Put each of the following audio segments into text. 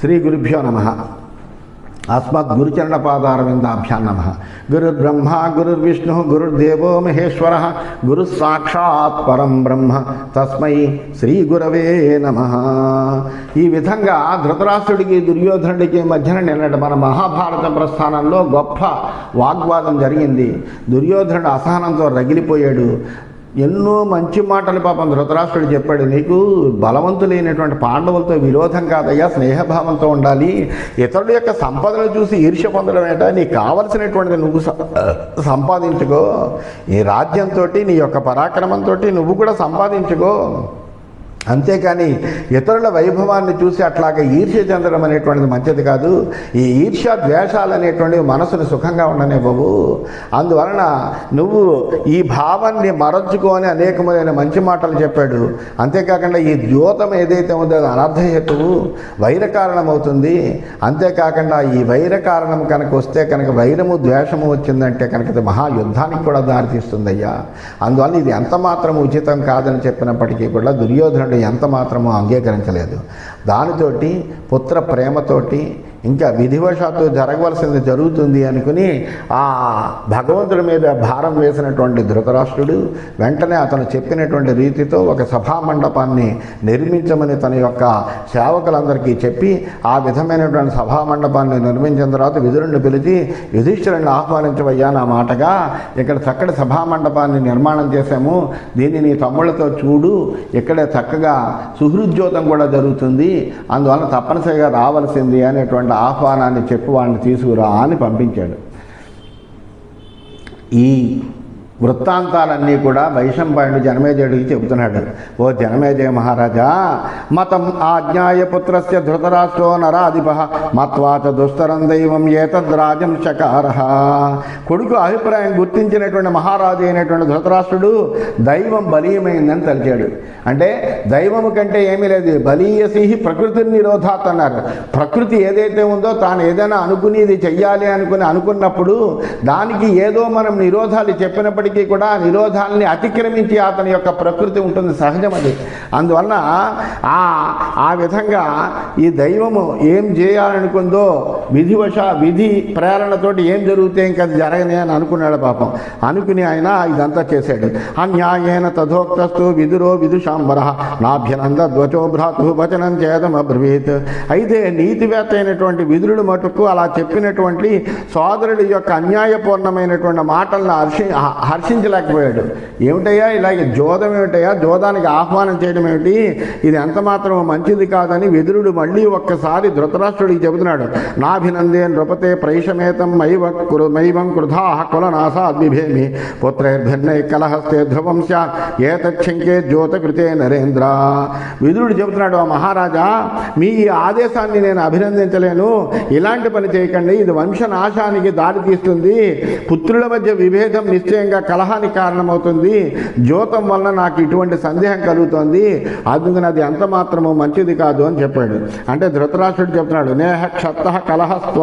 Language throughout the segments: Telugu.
శ్రీ గురుభ్యో నమ. అస్మద్ గురుచరణపాదారవిందాభ్యాం నమ. గురుర్బ్రహ్మ గురుర్విష్ణు గురుర్దేవో మహేశ్వర. గురు సాక్షాత్ పరం బ్రహ్మ. తస్మై శ్రీ గురవే నమ. ఈ విధంగా ధృతరాష్ట్రుడికి దుర్యోధనుడికి మధ్యన నిన్నటి మన మహాభారత ప్రస్థానంలో గొప్ప వాగ్వాదం జరిగింది. దుర్యోధనుడు అసహనంతో రగిలిపోయాడు. ఎన్నో మంచి మాటలు పాపం ధృతరాష్ట్రుడు చెప్పాడు నీకు బలవంతులైనటువంటి పాండవులతో విరోధం కాదయ్యా స్నేహభావంతో ఉండాలి. ఇతరుల యొక్క సంపదను చూసి ఈర్ష పొందడం ఏంటా? నీకు కావలసినటువంటిది నువ్వు సంపాదించుకో. ఈ రాజ్యంతో నీ యొక్క పరాక్రమంతో నువ్వు కూడా సంపాదించుకో. అంతేకాని ఇతరుల వైభవాన్ని చూసి అట్లాగే ఈర్ష్య చెందడం అనేటువంటిది మంచిది కాదు. ఈ ఈర్ష్య ద్వేషాలు అనేటువంటివి మనసును సుఖంగా ఉండనివ్వవు అందువలన నువ్వు ఈ భావాన్ని మరచుకొని అనేకమైన మంచి మాటలు చెప్పాడు. అంతేకాకుండా ఈ ద్యోతం ఏదైతే ఉందో అది అనర్థహేతువు వైర కారణం అవుతుంది అంతేకాకుండా ఈ వైర కారణం కనుక వస్తే కనుక వైరము ద్వేషము వచ్చిందంటే కనుక ఇది మహాయుద్ధానికి కూడా దారితీస్తుందయ్యా. అందువల్ల ఇది ఎంత మాత్రం ఉచితం కాదని చెప్పినప్పటికీ కూడా దుర్యోధనుడు ఎంత మాత్రమో అంగీకరించలేదు. దానితోటి పుత్ర ప్రేమతోటి ఇంకా విధివశాత్తు జరగవలసింది జరుగుతుంది అనుకుని ఆ భగవంతుడి మీద భారం వేసినటువంటి ధృతరాష్ట్రుడు వెంటనే అతను చెప్పినటువంటి రీతితో ఒక సభా మండపాన్ని నిర్మించమని తన యొక్క సేవకులందరికీ చెప్పి ఆ విధమైనటువంటి సభా మండపాన్ని నిర్మించిన తర్వాత విధురుణ్ణి పిలిచి యుధిష్ఠిరుణ్ణి ఆహ్వానించవయ్యా నా మాటగా. ఇక్కడ చక్కటి సభా మండపాన్ని నిర్మాణం చేశాము. దీన్ని నీ తమ్ముళ్ళతో చూడు. ఇక్కడే చక్కగా సుహృద్యోతం కూడా జరుగుతుంది. అందువల్ల తప్పనిసరిగా రావాల్సింది అనేటువంటి ఆహ్వానాన్ని చెప్పి వాడిని తీసుకురా అని పంపించాడు. ఈ వృత్తాంతాలన్నీ కూడా వైశంపాయుడు జనమేజయుడికి చెబుతున్నాడు. ఓ జనమేజయ మహారాజా మతం ఆజ్ఞాయపుత్రస్య ధృతరాష్ట్రో నరాధిప మత్వాచ దుస్తరం దైవం ఏతద్రాజం చకార కొడుకు అభిప్రాయం గుర్తించినటువంటి మహారాజు అయినటువంటి ధృతరాష్ట్రుడు దైవం బలీయమైందని తలిచాడు. అంటే దైవము కంటే ఏమీ లేదు బలీయసిహి ప్రకృతి నిరోధాత్ అన్నారు. ప్రకృతి ఏదైతే ఉందో తాను ఏదైనా అనుకుని ఇది చెయ్యాలి అనుకుని అనుకున్నప్పుడు దానికి ఏదో మనం నిరోధాలు ఉన్నప్పటికీ కూడా నిరోధాలని అతిక్రమించి అతని యొక్క ప్రకృతి ఉంటుంది సహజమది అందువలన ఆ విధంగా ఈ దైవము ఏం చేయాలనుకుందో విధివశ విధి ప్రేరణతోటి ఏం జరుగుతాయి ఇంకా అది జరగని అని అనుకున్నాడు పాపం. అనుకుని ఆయన ఇదంతా చేశాడు. అన్యాయేన తథోక్తస్తు విదురో విదుషాంబర నాభ్యనంద ధ్వచో భ్రాతు వచనం చేదం అయితే నీతివేత్త అయినటువంటి విధుడు మటుకు అలా చెప్పినటువంటి సోదరుడి యొక్క అన్యాయపూర్ణమైనటువంటి మాటలను హర్షి హర్షించలేకపోయాడు. ఏమిటయ్యా ఇలాగే జోదం ఏమిటయ్యా? జోదానికి ఆహ్వానం చేయడం ఏమిటి? ఇది ఎంత మాత్రం మంచిది కాదని విదురుడు మళ్ళీ ఒక్కసారి ధృతరాష్ట్రుడికి చెబుతున్నాడు. నా నాభినందే నృపతే ప్రైషమేతం మైవ కురు మైవం కృధా కులనాసాద్విభేమి పుత్రైర్భిన్నై కలహస్తే ధ్రువం స్యాత్. జ్యోత జ్యోతకృతే నరేంద్ర. విదురుడు చెబుతున్నాడు ఆ మహారాజా మీ ఈ ఆదేశాన్ని నేను అభినందించలేను. ఇలాంటి పని చేయకండి. ఇది వంశనాశానికి దారి తీస్తుంది. పుత్రుల మధ్య విభేదం నిశ్చయంగా కలహానికి కారణమవుతుంది. జ్యోతం వలన నాకు ఇటువంటి సందేహం కలుగుతోంది. అందుకని అది ఎంత మాత్రము మంచిది కాదు అని చెప్పాడు. అంటే ధృతరాష్ట్రుడు చెప్తున్నాడు నేహ క్షత్త కలహస్త్వ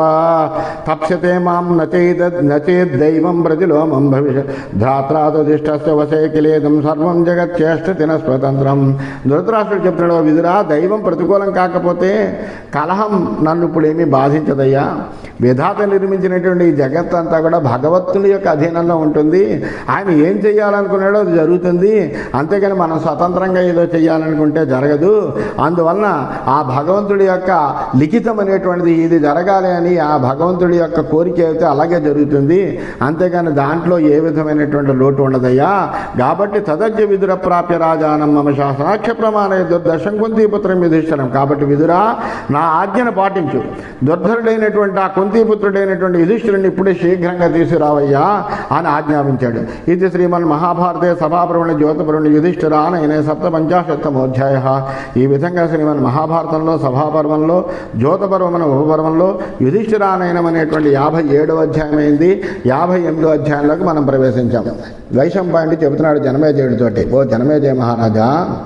తప్స్యతే మాం నచేద నచేద్ దైవం ప్రతిలోమం భవిష్య ధాత్రాదిష్టస్య వసే కిలేదం సర్వం జగత్ చేష్ట తిన స్వతంత్రం ధృతరాష్ట్రుడు చెప్తున్నాడు "ఓ విదురా దైవం ప్రతికూలం కాకపోతే కలహం నన్ను ఇప్పుడు ఏమీ బాధించదయ్యా. విధాత నిర్మించినటువంటి ఈ జగత్ అంతా కూడా భగవంతుని యొక్క అధీనంలో ఉంటుంది. ఆయన ఏం చేయాలనుకున్నాడో అది జరుగుతుంది. అంతేగాని మనం స్వతంత్రంగా ఏదో చేయాలనుకుంటే జరగదు. అందువలన ఆ భగవంతుడి యొక్క లిఖితం అనేటువంటిది ఇది జరగాలి. అని ఆ భగవంతుడి యొక్క కోరిక అయితే అలాగే జరుగుతుంది అంతేగాని దాంట్లో ఏ విధమైనటువంటి లోటు ఉండదయ్యా. కాబట్టి తదజ్ఞ విదుర ప్రాప్య రాజానం మమ శాసనాఖ్య ప్రమాణ దుర్దర్శం కుంతీపుత్రం యుధిష్ఠరం. కాబట్టి విదురా నా ఆజ్ఞను పాటించు. దుర్ధరుడైనటువంటి ఆ కుంతీపుత్రుడైనటువంటి యుధిష్ఠుడిని ఇప్పుడే శీఘ్రంగా తీసుకురావయ్యా అని ఆజ్ఞాపించాడు. ఇది శ్రీమన్ మహాభారతే సభాపర్వణ యుధిష్ఠురా యుధిష్ఠిరానయనే సప్త పంచాశత్తమోధ్యాయ ఈ విధంగా శ్రీమన్ మహాభారతంలో సభాపర్వంలో జ్యోతపర్వమన ఉపపర్వంలో యుధిష్ఠిరానయనం అనేటువంటి యాభై ఏడవ అధ్యాయం అయింది యాభై ఎనిమిదో అధ్యాయంలోకి మనం ప్రవేశించాం. వైశంపాయుడు చెబుతున్నాడు జనమేజయుడితోటి. ఓ జనమేజయ మహారాజా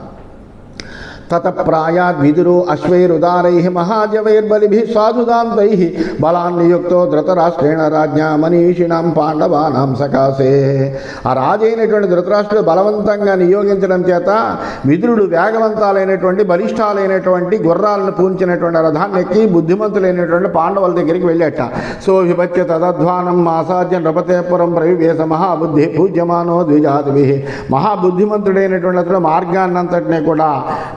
తత ప్రాయాద్ విదురు అశ్వైరుదారై మహాజవైర్బలిభి సాధుదాంతై బలాన్నియుక్తో ధృతరాష్ట్రేణ రాజ్ఞా మనీషిణాం పాండవానాం సకాసే ఆ రాజైనటువంటి ధృతరాష్ట్రుడు బలవంతంగా నియోగించడం చేత విదురుడు వేగవంతాలైనటువంటి బలిష్టాలైనటువంటి గుర్రాలను పూంచినటువంటి రథాన్ని ఎక్కి బుద్ధిమంతులైనటువంటి పాండవుల దగ్గరికి వెళ్ళాట. సో విభత్య తదధ్వానం ఆసాధ్య నృపతేపురం ప్రవివేశ మహాబుద్ధి పూజ్యమానో ద్విజాతిభి. మహాబుద్ధిమంతుడైనటువంటి అతడు మార్గాన్నంతటినీ కూడా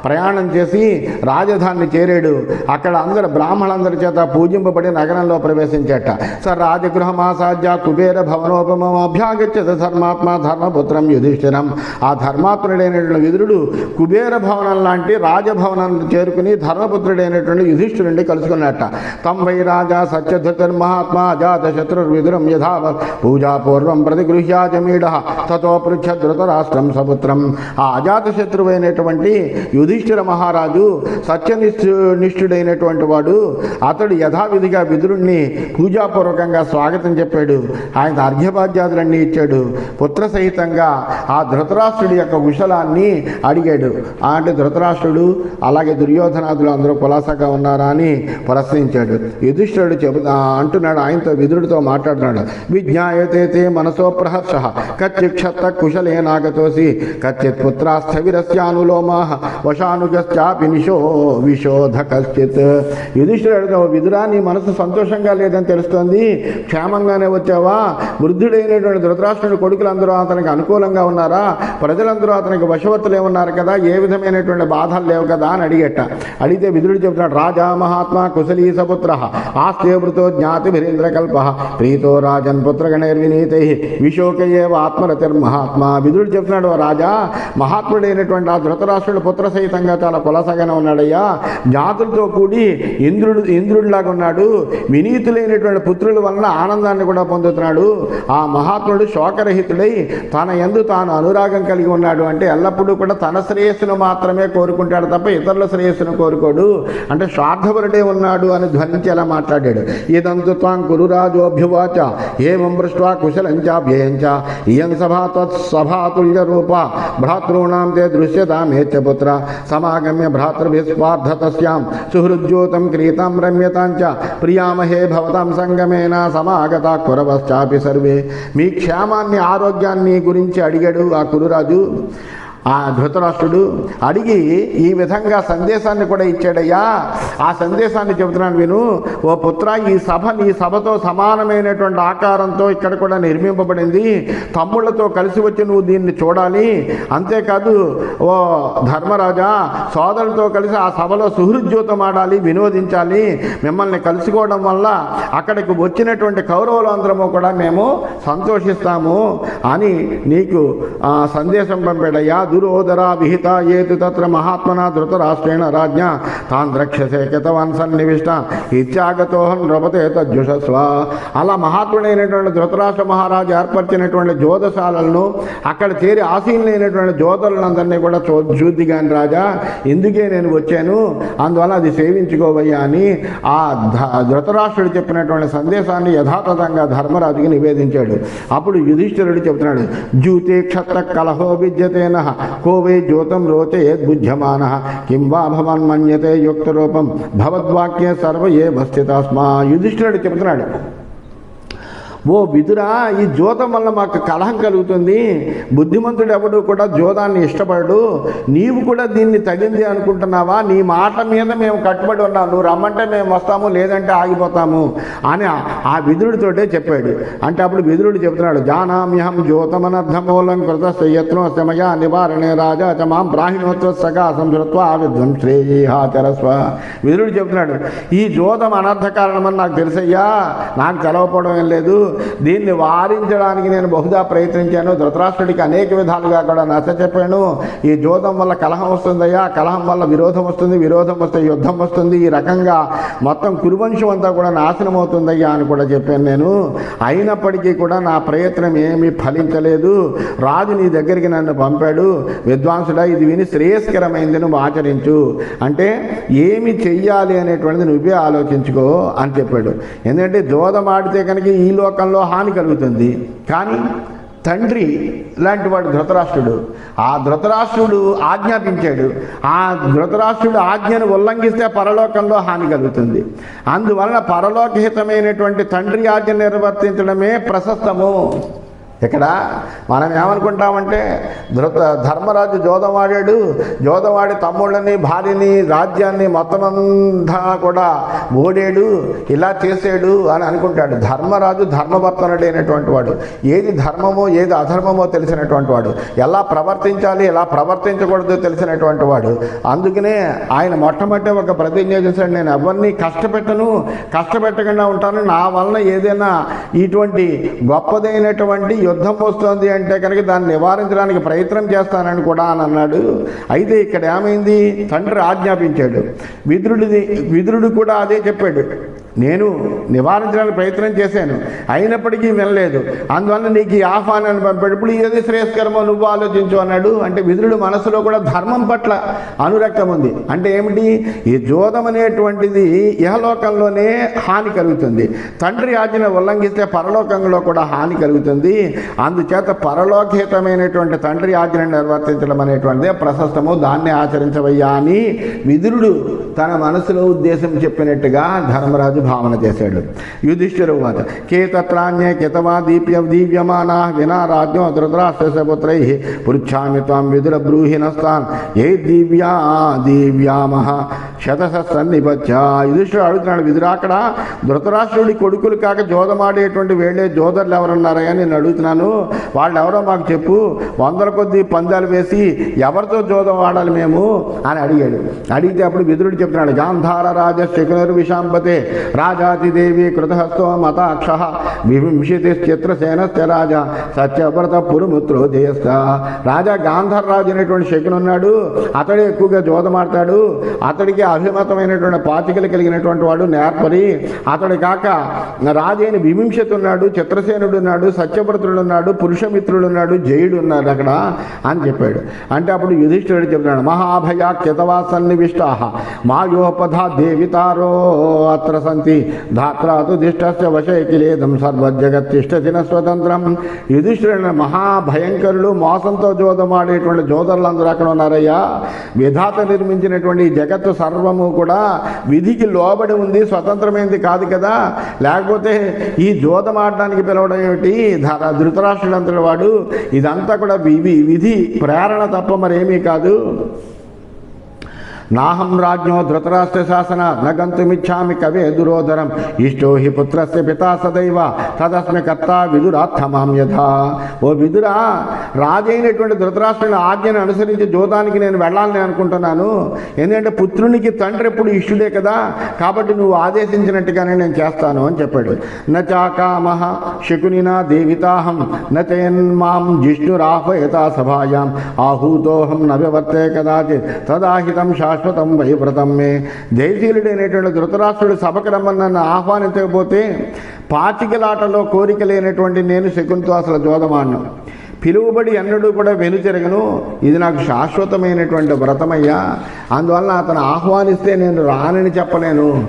ప్రయాణం ప్రయాణం చేసి రాజధానిని చేరాడు. అక్కడ అందరు బ్రాహ్మణులందరి చేత పూజింపబడి నగరంలో ప్రవేశించేట. స రాజగృహమాసాధ్య కుబేర భవనోపమం అభ్యాగచ్చత ధర్మాత్మ ధర్మపుత్రం యుధిష్ఠిరం. ఆ ధర్మాత్ముడైనటువంటి విదురుడు కుబేర భవనం లాంటి రాజభవనం చేరుకుని ధర్మపుత్రుడైనటువంటి యుధిష్ఠిరుడిని కలుసుకున్నట్ట తం వై రాజా సత్యధృతిర్మహాత్మా అజాత శత్రుర్విదురం యథా పూజాపూర్వం ప్రతిగృహ్యాజమీడ తతో రాష్ట్రం సపుత్రం. ఆ అజాత శత్రువైనటువంటి యుధిష్ఠిర మహారాజు సత్యనిష్ఠు నిష్ఠుడైనటువంటి వాడు అతడు యథావిధిగా విదురుణ్ణి పూజాపూర్వకంగా స్వాగతం చెప్పాడు. ఆయన అర్ఘ్యభాగ్యాదులన్నీ ఇచ్చాడు. పుత్ర సహితంగా ఆ ధృతరాష్ట్రుడి యొక్క కుశలాన్ని అడిగాడు. ఆ అంటే ధృతరాష్ట్రుడు అలాగే దుర్యోధనాదులు అందరూ కులాసగా ఉన్నారా? అని ప్రశ్నించాడు. యుధిష్ఠుడు చెబుతా అంటున్నాడు. ఆయనతో విదురుడితో మాట్లాడుతున్నాడు. విజ్ఞాయతే మనసో ప్రహర్ష కచ్చిక్షత్త కుశలే నాగతోసి కచ్చిత్ పుత్రాస్థవిరస్యానులోమా వశాను నిశో విశోధ కశ్చిత్ యుధిష్ఠుడు అడుగుతావు విదురా నీ మనసు సంతోషంగా లేదని తెలుస్తోంది. క్షేమంగానే వచ్చావా? వృద్ధుడైనటువంటి ధృతరాష్ట్రుడి కొడుకులందరూ అతనికి అనుకూలంగా ఉన్నారా? ప్రజలందరూ అతనికి వశవత్తులే ఉన్నారు కదా? ఏ విధమైనటువంటి బాధలు లేవు కదా? అని అడిగట. అడిగితే విదురుడు చెప్తున్నాడు రాజా మహాత్మా కుశలీ సపుత్ర ఆస్తే వృతో జ్ఞాతిభిరేంద్ర కల్ప ప్రీతో రాజన్ పుత్రగణైర్వినీతై విశోకయేవ ఆత్మరతిర్మహాత్మా. విదురుడు చెప్తున్నాడు "ఓ రాజా మహాత్ముడైనటువంటి ఆ ధృతరాష్ట్రుడు పుత్ర సహితంగా చాలా కులసగానే ఉన్నాడయ్యా. జాతులతో కూడి ఇంద్రుడు ఇంద్రుడిలాగా ఉన్నాడు. వినీతులైనటువంటి పుత్రుల వలన ఆనందాన్ని కూడా పొందుతున్నాడు. ఆ మహాత్ముడు శోకరహితుడై తన ఎందు తాను అనురాగం కలిగి ఉన్నాడు అంటే ఎల్లప్పుడూ కూడా తన శ్రేయస్సును మాత్రమే కోరుకుంటాడు తప్ప ఇతరుల శ్రేయస్సును కోరుకోడు. అంటే స్వార్థపరుడే ఉన్నాడు అని ధ్వనించి అలా మాట్లాడాడు. ఇదంతు త్వాం కురురాజోభ్యువాచ ఏమం పృష్ట్వా కుశలంచాభ్యయంచ ఇయం సభా తత్సభాతుల్య రూప భ్రాతృణాం తే समागम्य పుత్ర तस्यां सुहृज्योतं क्रीतां క్రీతాం రమ్యతాంచ ప్రియామహే భవతాం సంగమేన సమాగత కురవశ్చాపి సర్వే. మీ క్షేమాన్ని ఆరోగ్యాన్ని గురించి అడిగాడు ఆ కురురాజు. ఆ ధృతరాష్ట్రుడు అడిగి ఈ విధంగా సందేశాన్ని కూడా ఇచ్చాడయ్యా. ఆ సందేశాన్ని చెబుతున్నాను విను. ఓ పుత్ర ఈ సభ నీ సభతో సమానమైనటువంటి ఆకారంతో ఇక్కడ కూడా నిర్మింపబడింది. తమ్ముళ్ళతో కలిసి వచ్చి నువ్వు దీన్ని చూడాలి. అంతేకాదు ఓ ధర్మరాజా సోదరులతో కలిసి ఆ సభలో సుహృద్యోతం ఆడాలి వినోదించాలి. మిమ్మల్ని కలుసుకోవడం వల్ల అక్కడికి వచ్చినటువంటి కౌరవులందరము కూడా మేము సంతోషిస్తాము అని నీకు సందేశం పంపాడయ్యా. దురోదరా విహిత ఏతు తత్ర మహాత్మనా ధృతరాష్ట్రేణ రాజ్ఞ తాన్ ద్రక్షసే కితవన్ సన్నివిష్ట ఇత్యాగతోహం నృపతే తజ్జుషస్వ అలా మహాత్ముడైనటువంటి ధృతరాష్ట్ర మహారాజు ఏర్పరిచినటువంటి జోదశాలలను అక్కడ చేరి ఆసీనులైనటువంటి జోదరులందరినీ కూడా చూ చూద్దిగాని రాజా ఎందుకే నేను వచ్చాను. అందువల్ల అది సేవించుకోవయ్యా అని ఆ ధ- ధృతరాష్ట్రుడు చెప్పినటువంటి సందేశాన్ని యథాతథంగా ధర్మరాజుకి నివేదించాడు. అప్పుడు యుధిష్ఠిరుడు చెబుతున్నాడు జ్యూతి క్షత్ర కలహో విద్యతేన కో వై జ్యోతం రోతే యద్బుధ్యమాన కిం వా భవన్ మన్యతే యుక్త రూపం భవద్వాక్యే సర్వ ఏ స్థితాస్మా యుధిష్ఠుడు చెబుతున్నాడు ఓ విదురా ఈ జోతం వల్ల మాకు కలహం కలుగుతుంది. బుద్ధిమంతుడు ఎవడు కూడా జోదాన్ని ఇష్టపడడు. నీవు కూడా దీన్ని తగింది అనుకుంటున్నావా? నీ మాట మీద మేము కట్టుబడి ఉన్నాం. నువ్వు రమ్మంటే మేము వస్తాము లేదంటే ఆగిపోతాము అని ఆ- విదురుడితోటే చెప్పాడు. అంటే అప్పుడు విదురుడు చెప్తున్నాడు జానామ్యహం జ్యోతమనర్థమూలం కృత యత్నో శమయ నివారణే రాజా చ మాం బ్రాహ్మణోత్వ సగా సంస్కృత్వ విధ్వం శ్రేయాచరస్వ విదురుడు చెప్తున్నాడు ఈ జ్యోతం అనర్థ కారణమని నాకు తెలుసయ్యా. నాకు తెలవకపోవడం ఏం లేదు. దీన్ని వారించడానికి నేను బహుదా ప్రయత్నించాను. ధృతరాష్ట్రుడికి అనేక విధాలుగా కూడా నచ్చ చెప్పాను. ఈ జోదం వల్ల కలహం వస్తుందయ్యా. కలహం వల్ల విరోధం వస్తుంది. విరోధం వస్తే యుద్ధం వస్తుంది. ఈ రకంగా మొత్తం కురువంశం అంతా కూడా నాశనం అవుతుందయ్యా అని కూడా చెప్పాను నేను. అయినప్పటికీ కూడా నా ప్రయత్నం ఏమీ ఫలించలేదు. రాజు నీ దగ్గరికి నన్ను పంపాడు. విద్వాంసుడా ఇది విని శ్రేయస్కరమైంది. నువ్వు ఆచరించు. అంటే ఏమి చెయ్యాలి అనేటువంటిది నువ్వే ఆలోచించుకో అని చెప్పాడు. ఎందుకంటే జోదం ఆడితే కనుక ఈ లోక లోకంలో హాని కలుగుతుంది. కానీ తండ్రి లాంటి వాడు ధృతరాష్ట్రుడు. ఆ ధృతరాష్ట్రుడు ఆజ్ఞాపించాడు. ఆ ధృతరాష్ట్రుడు ఆజ్ఞను ఉల్లంఘిస్తే పరలోకంలో హాని కలుగుతుంది. అందువలన పరలోకహితమైనటువంటి తండ్రి ఆజ్ఞ నిర్వర్తించడమే ప్రశస్తము. ఇక్కడ మనం ఏమనుకుంటామంటే ధృత ధర్మరాజు జోదవాడాడు. జోదవాడి తమ్ముళ్ళని భార్యని రాజ్యాన్ని మొత్తం అంతా కూడా ఓడాడు ఇలా చేసాడు అని అనుకుంటాడు. ధర్మరాజు ధర్మవర్తనుడైనటువంటి వాడు. ఏది ధర్మమో ఏది అధర్మమో తెలిసినటువంటి వాడు. ఎలా ప్రవర్తించాలి ఎలా ప్రవర్తించకూడదో తెలిసినటువంటి వాడు. అందుకనే ఆయన మొట్టమొదటి ఒక ప్రతిజ్ఞ చేశాడు నేను ఎవరిని కష్టపెట్టను కష్టపెట్టకుండా ఉంటాను. నా వలన ఏదైనా ఇటువంటి గొప్పదైనటువంటి యుద్ధం వస్తుంది అంటే కనుక దాన్ని నివారించడానికి ప్రయత్నం చేస్తానని కూడా అని అన్నాడు. అయితే ఇక్కడ ఏమైంది? తండ్రి ఆజ్ఞాపించాడు. విదురుడిది విదురుడు కూడా అదే చెప్పాడు. నేను నివారించడానికి ప్రయత్నం చేశాను. అయినప్పటికీ వినలేదు. అందువల్ల నీకు ఈ ఆహ్వానాన్ని పంపేటప్పుడు ఏది శ్రేయస్కరమో నువ్వు ఆలోచించు అన్నాడు. అంటే విధుడు మనసులో కూడా ధర్మం పట్ల అనురక్తం ఉంది. అంటే ఏమిటి? ఈ జోదం అనేటువంటిది ఇహలోకంలోనే హాని కలుగుతుంది. తండ్రి ఆజ్ఞను ఉల్లంఘిస్తే పరలోకంలో కూడా హాని కలుగుతుంది. అందుచేత పరలోకహితమైనటువంటి తండ్రి ఆజ్ఞను నిర్వర్తించడం అనేటువంటిదే ప్రశస్తము. దాన్ని ఆచరించవయ్యా అని విధుడు తన మనసులో ఉద్దేశం చెప్పినట్టుగా ధర్మరాజు భావన చేశాడు. యుధిష్ఠిరు వాత కే తత్రాన్యే కితవా దీప్య దీవ్యమానా వినా రాజ్యం ధృతరాష్ట్రపుత్రై పృచ్ఛామి త్వం విదుర బ్రూహినస్థాన్ ఏ దివ్యా దివ్యామహ శతస సన్నిపత్య. యుధిష్ఠుడు అడుగుతున్నాడు విదురా అక్కడ ధృతరాష్ట్రుడి కొడుకులు కాక జోదమాడేటువంటి వేళ్ళే జోదర్లు ఎవరున్నారని నేను అడుగుతున్నాను. వాళ్ళు ఎవరో మాకు చెప్పు వందల కొద్ది పందాలు వేసి ఎవరితో జోదం ఆడాలి మేము? అని అడిగాడు. అడిగితే అప్పుడు విదురుడు చెప్తున్నాడు గాంధార రాజ శకునరు విషాంపతే రాజాతిదేవి కృతహస్తో మతాక్ష వింశతి రాజా సత్యవ్రత పురుముత్రో జయస్థ రాజా గాంధర్రాజు అనేటువంటి శకును ఉన్నాడు. అతడే ఎక్కువగా జోదమాడతాడు అతడికి అభిమతమైనటువంటి పాతికలు కలిగినటువంటి వాడు నేర్పరి. అతడు కాక రాజైన వివింశతి ఉన్నాడు చిత్రసేనుడు ఉన్నాడు సత్యవ్రతుడు ఉన్నాడు పురుషమిత్రుడు ఉన్నాడు జయుడు ఉన్నాడు అక్కడ అని చెప్పాడు. అంటే అప్పుడు యుధిష్ఠుడు చెప్తున్నాడు? మహాభయ కితవా సన్నివిష్ట. మాయోపధా దేవితారో అత్ర సంతి ధాత్రాతు దిష్టస్య వశైకిలేదం సర్వజగత్తిష్టదిన స్వతంత్రం యుధిష్ఠిరుడు మహాభయంకరులు మోసంతో జోదమాడేటువంటి జోదరులందరూ అక్కడ ఉన్నారయ్యా విధాత నిర్మించినటువంటి జగత్తు సర్వము కూడా విధికి లోబడి ఉంది స్వతంత్రమైంది కాదు కదా। లేకపోతే ఈ జోదమాడడానికి పిలవడం ఏమిటి? ధృతరాష్ట్రుడంతటి వాడు ఇదంతా కూడా విధి ప్రేరణ తప్ప మరేమీ కాదు। నాహం రాజ్ఞో ధృతరాష్ట్ర శాసన నగంతుమిచ్చామి కవే దురోధరం ఇష్టో హి పుత్రస్య పితా సదైవ. తదస్మి కర్త విదురాత్థమాం యథా. ఓ విదురా రాజైనటువంటి ధృతరాష్ట్రుని ఆజ్ఞను అనుసరించి జోదానికి నేను వెళ్ళాలని అనుకుంటున్నాను. ఎందుకంటే పుత్రునికి తండ్రి ఎప్పుడు ఇష్టుడే కదా. కాబట్టి నువ్వు ఆదేశించినట్టుగానే నేను చేస్తాను అని చెప్పాడు. నచాకామహ శకునినా దేవితాహం. నచయన్మాం జిష్ణురాహయతా సభాయాం. ఆహూతోహం నవ్యవర్తే కదాచిత్. తదాహితం శాశ్వతం వైవ్రతం మే. జయశీలుడైనటువంటి ధృతరాష్ట్రుడు సభకు రమ్మని నన్ను ఆహ్వానించకపోతే పాచికలాటలో కోరిక లేనటువంటి నేను శకుంతో అసలు జోదమాన్ను. పిలువబడి ఎన్నడూ కూడా వెనుతిరగను ఇది నాకు శాశ్వతమైనటువంటి వ్రతమయ్యా. అందువలన అతను ఆహ్వానిస్తే నేను రానని చెప్పలేను.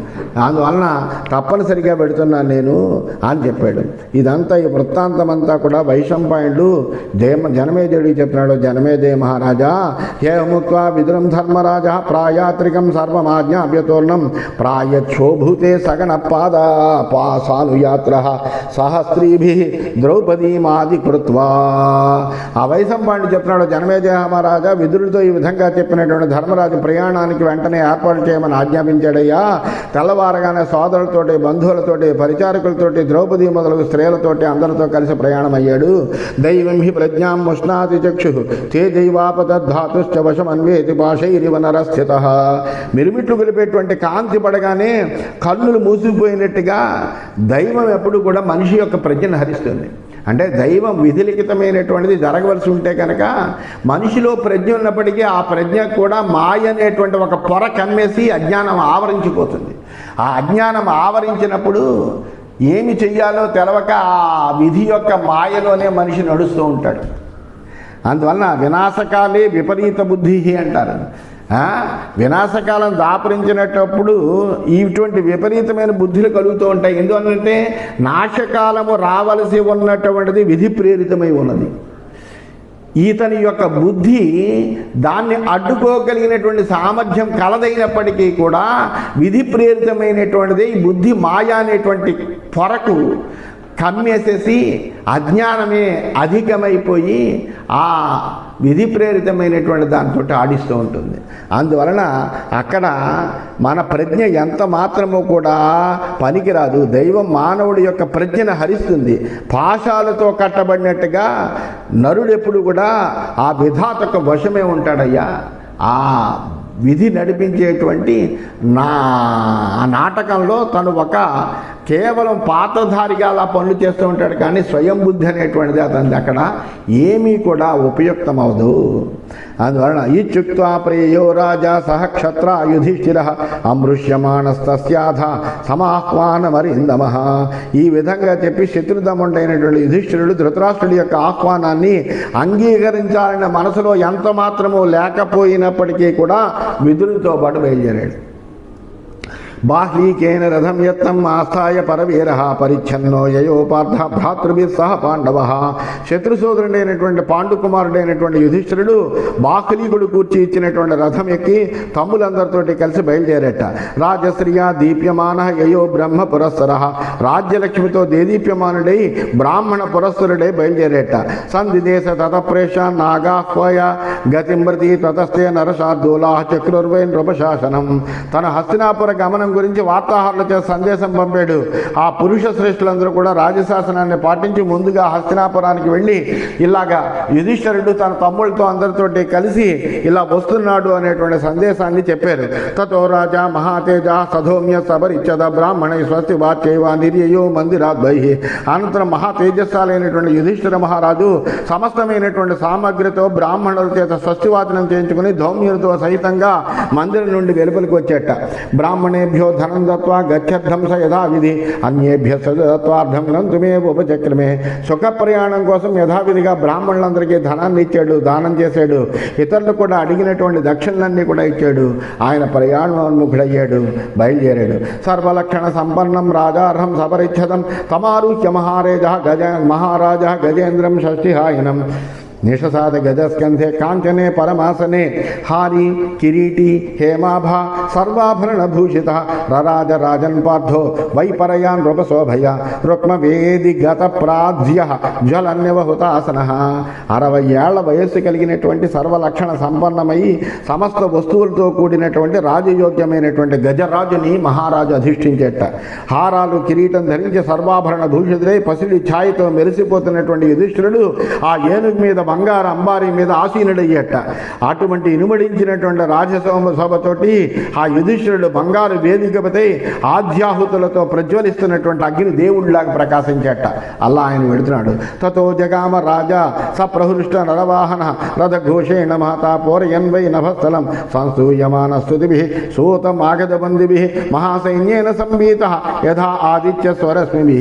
అందువలన తప్పనిసరిగా పెడుతున్నాను నేను అని చెప్పాడు. ఇదంతా ఈ వృత్తాంతం అంతా కూడా వైశంపాయుడు దేమ జనమేదేవుడికి చెప్తున్నాడు. జనమేదే మహారాజా హేముత్వ విదురం ధర్మరాజ ప్రాయాత్రికం సర్వమాజ్ఞాభ్యతోర్ణం ప్రాయక్షోభూతే సగణ పాద పాసానుయాత్ర సహస్త్రీభి ద్రౌపదీమాది కృత్వా ఆ వైశంపాండి చెప్తున్నాడు జనమేజయ మహారాజా విదురుడితో ఈ విధంగా చెప్పినటువంటి ధర్మరాజు ప్రయాణానికి వెంటనే ఏర్పాటు చేయమని ఆజ్ఞాపించాడయ్యా. తెల్లవారగానే సోదరులతోటి బంధువులతోటి పరిచారకులతోటి ద్రౌపది మొదలగు స్త్రీలతోటి అందరితో కలిసి ప్రయాణం అయ్యాడు దైవం హి ప్రజ్ఞాం ముష్ణాతి చక్షు తేజైవాపతద్ధాతుశ్చ వశమన్వేతి భాషైరివ నరస్థిత. మిరుమిట్లు గెలిపేటువంటి కాంతి పడగానే కన్నులు మూసిపోయినట్టుగా దైవం ఎప్పుడు కూడా మనిషి యొక్క ప్రజ్ఞను హరిస్తుంది. అంటే దైవం విధిలిఖితమైనటువంటిది జరగవలసి ఉంటే కనుక మనిషిలో ప్రజ్ఞ ఉన్నప్పటికీ ఆ ప్రజ్ఞ కూడా మాయ అనేటువంటి ఒక పొర కమ్మేసి అజ్ఞానం ఆవరించిపోతుంది. ఆ అజ్ఞానం ఆవరించినప్పుడు ఏమి చెయ్యాలో తెలవక ఆ విధి యొక్క మాయలోనే మనిషి నడుస్తూ ఉంటాడు. అందువలన వినాశకాలే విపరీత బుద్ధి అంటారు. వినాశకాలం దాపరించినప్పుడు ఇటువంటి విపరీతమైన బుద్ధులు కలుగుతూ ఉంటాయి. ఎందుకంటే నాశకాలము రావలసి ఉన్నటువంటిది విధి ప్రేరితమై ఉన్నది. ఈతని యొక్క బుద్ధి దాన్ని అడ్డుకోగలిగినటువంటి సామర్థ్యం కలదైనప్పటికీ కూడా విధి ప్రేరితమైనటువంటిది ఈ బుద్ధి మాయ అనేటువంటి పొరకు కమ్మేసేసి అజ్ఞానమే అధికమైపోయి ఆ విధి ప్రేరితమైనటువంటి దాంతో ఆడిస్తూ ఉంటుంది. అందువలన అక్కడ మన ప్రజ్ఞ ఎంత మాత్రము కూడా పనికిరాదు. దైవం మానవుడి యొక్క ప్రజ్ఞను హరిస్తుంది. పాశాలతో కట్టబడినట్టుగా నరుడెప్పుడు కూడా ఆ విధాతకు వశమే ఉంటాడయ్యా. ఆ విధి నడిపించేటువంటి నా ఆ నాటకంలో తను ఒక కేవలం పాత్రధారిగా అలా పనులు చేస్తూ ఉంటాడు కానీ స్వయం బుద్ధి అనేటువంటిది అతని అక్కడ ఏమీ కూడా ఉపయుక్తమవదు. అందువలన ఇత్యుక్త్వా ప్రేయో రాజా సహ క్షత్ర యుధిష్ఠిర అమృష్యమానస్తస్యాధ సమాహ్వానమరిందమ ఈ విధంగా చెప్పి శత్రుదముడైనటువంటి యుధిష్ఠిరుడు ధృతరాష్ట్రుడి యొక్క ఆహ్వానాన్ని అంగీకరించాలన్న మనసులో ఎంత మాత్రము లేకపోయినప్పటికీ కూడా విధులతో పాటు బయలుదేరాడు. బాహ్లీకేన రథం యత్నం ఆస్థాయ పరవీర పరిచ్ఛన్నో యయోపార్థ భ్రాతృభి సహ పాండవ. శత్రుసోదరుడైనటువంటి పాండుకుమారుడైనటువంటి యుధిష్ఠిరుడు బాహ్లీకుడు కూర్చి ఇచ్చినటువంటి రథం ఎక్కి తమ్ములందరితోటి కలిసి బయలుదేరట. రాజశ్రియ దీప్యమాన యయో బ్రహ్మ పురస్సర. రాజ్యలక్ష్మితో దేదీప్యమానుడై బ్రాహ్మణ పురస్సరుడై బయలుదేరేట. సంధిదేశ తతప్రేష నాగాహ్వయ గతిమృతి తతస్థే నరసార్దూలా చక్రుర్వై నృపశాసనం తన హస్తినాపుర గమనం గురించి వార్తాహరుల చేత సందేశం పంపాడు. ఆ పురుష శ్రేష్ఠులందరూ కూడా రాజశాసనాన్ని పాటించి ముందుగా హస్తినాపురానికి వెళ్ళి ఇలాగా యుధిష్ఠరుడు తన తమ్ముళ్ళతో అందరితోటి కలిసి ఇలా వస్తున్నాడు అనేటువంటి సందేశాన్ని చెప్పారు. తతో రాజా మహాతేజ సధోమ్య సబరిచ్చద బ్రాహ్మణ స్వస్తి వాక్యవ నిర్యయో మందిరాత్ బహి అనంతరం మహాతేజస్సాలైనటువంటి యుధిష్ఠిర మహారాజు సమస్తమైనటువంటి సామగ్రితో బ్రాహ్మణుల చేత స్వస్తివాచనం చేయించుకుని ధౌమ్యులతో సహితంగా మందిరం నుండి వెలుపలికి వచ్చేట. బ్రాహ్మణేభ్యో ధనం దత్వా గచ్చధ్వంస యథావిధి అన్యేభ్య సదత్వార్థం గ్రంథుమే ఉపచక్రమే. సుఖ ప్రయాణం కోసం యథావిధిగా బ్రాహ్మణులందరికీ ధనాన్ని ఇచ్చాడు దానం చేశాడు. ఇతరులు కూడా అడిగినటువంటి దక్షిణలన్నీ కూడా ఇచ్చాడు. ఆయన ప్రయాణోన్ముఖుడయ్యాడు బయలుదేరాడు. సర్వలక్షణ సంపన్నం రాజార్హం సపరిచ్ఛదం తమారుచ్య మహారేజ గజ మహారాజా గజేంద్రం షష్ఠిహాయనం. నిషసాద గజస్కంధే కాంచనే పరమాసనే హారి కిరీటి హేమాభ సర్వాభరణ భూషిత రరాజ రాజన్ పార్థో వైపరయాన్ నృపశోభయ రుక్మవేది గత ప్రాధ్య జ్వలన్యవహుతాసన అరవై ఏళ్ళ వయస్సు కలిగినటువంటి సర్వలక్షణ సంపన్నమై సమస్త వస్తువులతో కూడినటువంటి రాజయోగ్యమైనటువంటి గజరాజుని మహారాజు అధిష్ఠించేట. హారాలు కిరీటం ధరించి సర్వాభరణ భూషితులై పసిడి ఛాయతో మెరిసిపోతున్నటువంటి యుధిష్ఠుడు ఆ ఏనుగు మీద బంగారు అంబారి మీద ఆసీనుడయ్యట. అటువంటి ఇనుమడించినటువంటి రాజసోమ సభతోటి ఆ యుధిష్ఠుడు బంగారు వేదికపై ఆధ్యాహుతులతో ప్రజ్వలిస్తున్నటువంటి అగ్ని దేవుడిలాగా ప్రకాశించేట. అలా ఆయన వెడుతున్నాడు. తతో జగామ రాజా సప్రహృష్ట నరవాహన రథఘోషేణ మహతా పూరయన్వై నభస్థలం సంసూయమాన స్తుతిభి సూతం ఆగదబందిభి మహాసైన్యేన సంబీత యథా ఆదిత్య స్వరశ్మిభి.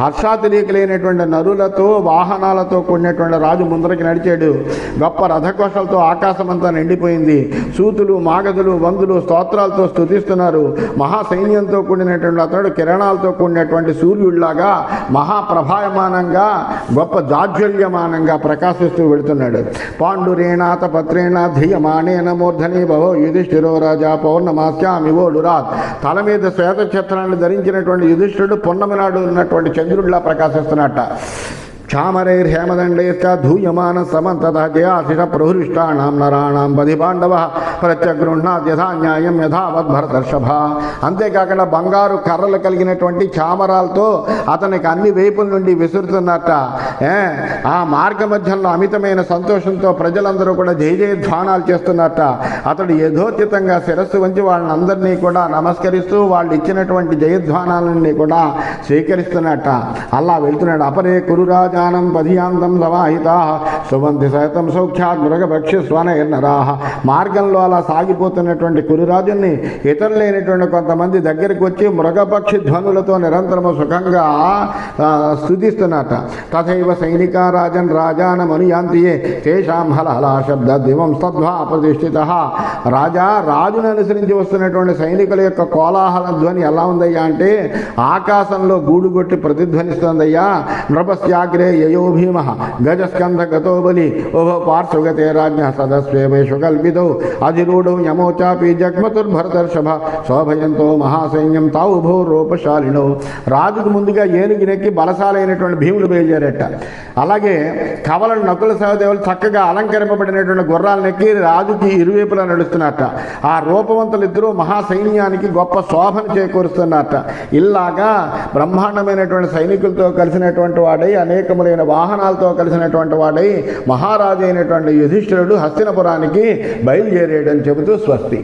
హర్షాతిరేకులైనటువంటి నరులతో వాహనాలతో కూడినటువంటి రాజు ముందరికి నడిచాడు. గొప్ప రథకోశాలతో ఆకాశమంతా నిండిపోయింది. సూతులు మాగదులు వందులు స్తోత్రాలతో స్తుతిస్తున్నారు. మహాసైన్యంతో కూడినటువంటి అతడు కిరణాలతో కూడినటువంటి సూర్యుడిలాగా మహాప్రభాయమానంగా గొప్ప జాజ్వల్యమానంగా ప్రకాశిస్తూ వెళుతున్నాడు. పాండురేణాత పత్రేణ ధీయమానేన మూర్ధని భవో యుధిష్ఠిరో రాజా పౌర్ణమాస్యామివోడురాత్ తల మీద శ్వేత ఛత్రాన్ని ధరించినటువంటి యుధిష్ఠుడు పున్నమి నాడు ఉన్నటువంటి చంద్రుడిలా ప్రకాశిస్తున్నట్ట క్షామరైర్హేమదండైశ్చ ధూయమాన సమంతత జయాశిష ప్రహృష్టానాం నరాణం బధి పాండవ ప్రత్యగృహ్ణాద్య యథా న్యాయం యథావత్ భరతర్షభ. అంతేకాకుండా బంగారు కర్రలు కలిగినటువంటి చామరాలతో అతనికి అన్ని వైపుల నుండి విసురుతున్నట్ట. ఏ, ఆ మార్గ మధ్యంలో అమితమైన సంతోషంతో ప్రజలందరూ కూడా జయ జయధ్వానాలు చేస్తున్నట్ట. అతడు యథోచితంగా శిరస్సు వంచి వాళ్ళందరినీ కూడా నమస్కరిస్తూ వాళ్ళు ఇచ్చినటువంటి జయధ్వానాలన్నీ కూడా స్వీకరిస్తున్నట్ట. అలా వెళ్తున్నాడు. అపరే కురురాజ ప్రయాణం పదియాంతం సమాహితా సువంతి సైతం సౌఖ్యాత్ మృగపక్షి స్వనయన్నరా మార్గంలో అలా సాగిపోతున్నటువంటి కురురాజుని ఇతరులైనటువంటి కొంతమంది దగ్గరికి వచ్చి మృగపక్షి ధ్వనులతో నిరంతరము సుఖంగా స్థుతిస్తున్నట తథైవ సైనిక రాజన్ రాజానమనుయాంతియే తేషాం హలహలా శబ్ద దివం సద్వా ప్రతిష్ఠిత. రాజా రాజును అనుసరించి వస్తున్నటువంటి సైనికుల యొక్క కోలాహల ధ్వని ఎలా ఉందయ్యా అంటే ఆకాశంలో గూడుగొట్టి ప్రతిధ్వనిస్తుందయ్యా. నృపస్యాగ్రే యయో భీమ గజస్కంధ గతో బలి ఓహో పార్శ్వగతే రాజ్ఞ సదస్వేషు కల్పితౌ అధిరూఢౌ యమోచాపి జగ్మతుర్భరతర్షభ శోభయంతో మహాసైన్యం తావు భూ రూపశాలినో రాజుకు ముందుగా ఏనుగునెక్కి బలశాలైనటువంటి భీములు బయలుదేరట. అలాగే కవల నకుల సహదేవులు చక్కగా అలంకరింపబడినటువంటి గుర్రాలు నెక్కి రాజుకి ఇరువైపులా నడుస్తున్నట్ట. ఆ రూపవంతులు ఇద్దరూ మహాసైన్యానికి గొప్ప శోభను చేకూరుస్తున్నట్ట ఇలాగా బ్రహ్మాండమైనటువంటి సైనికులతో కలిసినటువంటి వాడై అనేకములైన వాహనాలతో కలిసినటువంటి వాడై మహారాజు అయినటువంటి యుధిష్ఠిరుడు హస్తినపురానికి బయలుదేరేయడని చెబుతూ స్వస్తి.